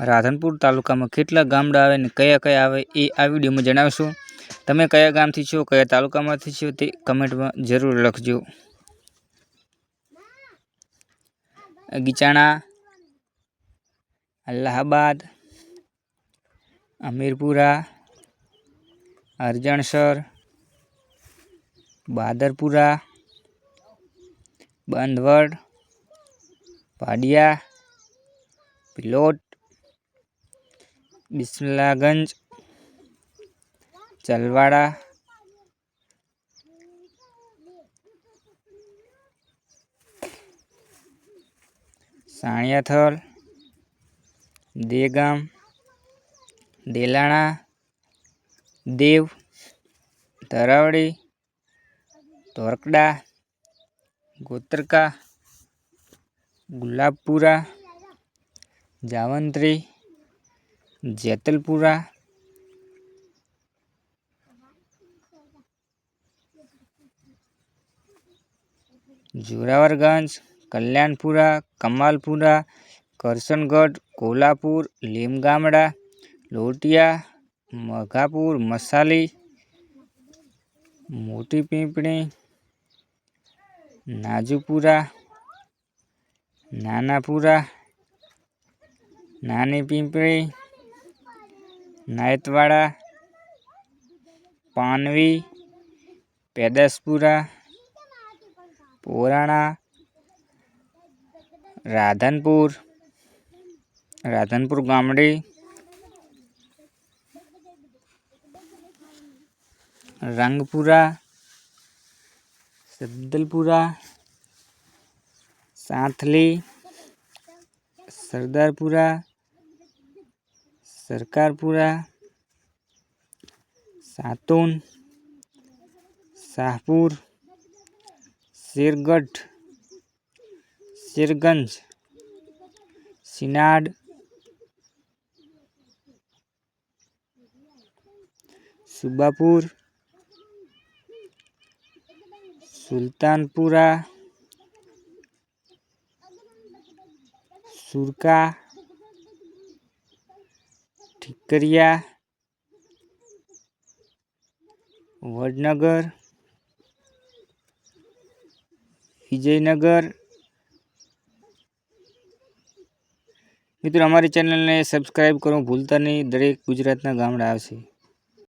રાધનપુર તાલુકામાં કેટલા ગામડા આવે ને કયા કયા આવે એ આ વિડીયોમાં જણાવશો. તમે કયા ગામથી છો, કયા તાલુકામાંથી છો તે કમેન્ટમાં જરૂર લખજો. ગીચાણા, અલ્હાબાદ, અમીરપુરા, અરજણસર, બાદરપુરા, બંધવડ, પાડિયા, પિલોટ બિસ્મિલ્લાગંજ ચલવાડા સાણિયાથલ દેગામ દેલાણા દેવ તરાવડી તોરકડા ગોત્રકા ગુલાબપુરા જાવંત્રી જેતલપુરા જોરાવરગંજ કલ્યાણપુરા કમાલપુરા કરસનગઢ કોલ્હાપુર લીમગામડા લોટિયા મઘાપુર મસાલી મોટી પીંપળી નાજુપુરા નાનાપુરા નાની પીંપળી નાયતવાડા પાનવી પેદાસપુરા પોરાણા રાધનપુર રાધનપુર ગામડી રંગપુરા સદ્દલપુરા સાંથલી સરદારપુરા સરકારપુરા સાતુન શાહપુર શેરગઢ શેરગંજ સિનાડ સુબાપુર સુલતાનપુરા સુરકા ઠીકરિયા વડનગર. વિજયનગર. મિત્રો અમારી ચેનલને સબસ્ક્રાઈબ કરવું ભૂલતા નહીં. દરેક ગુજરાતના ગામડા આવશે.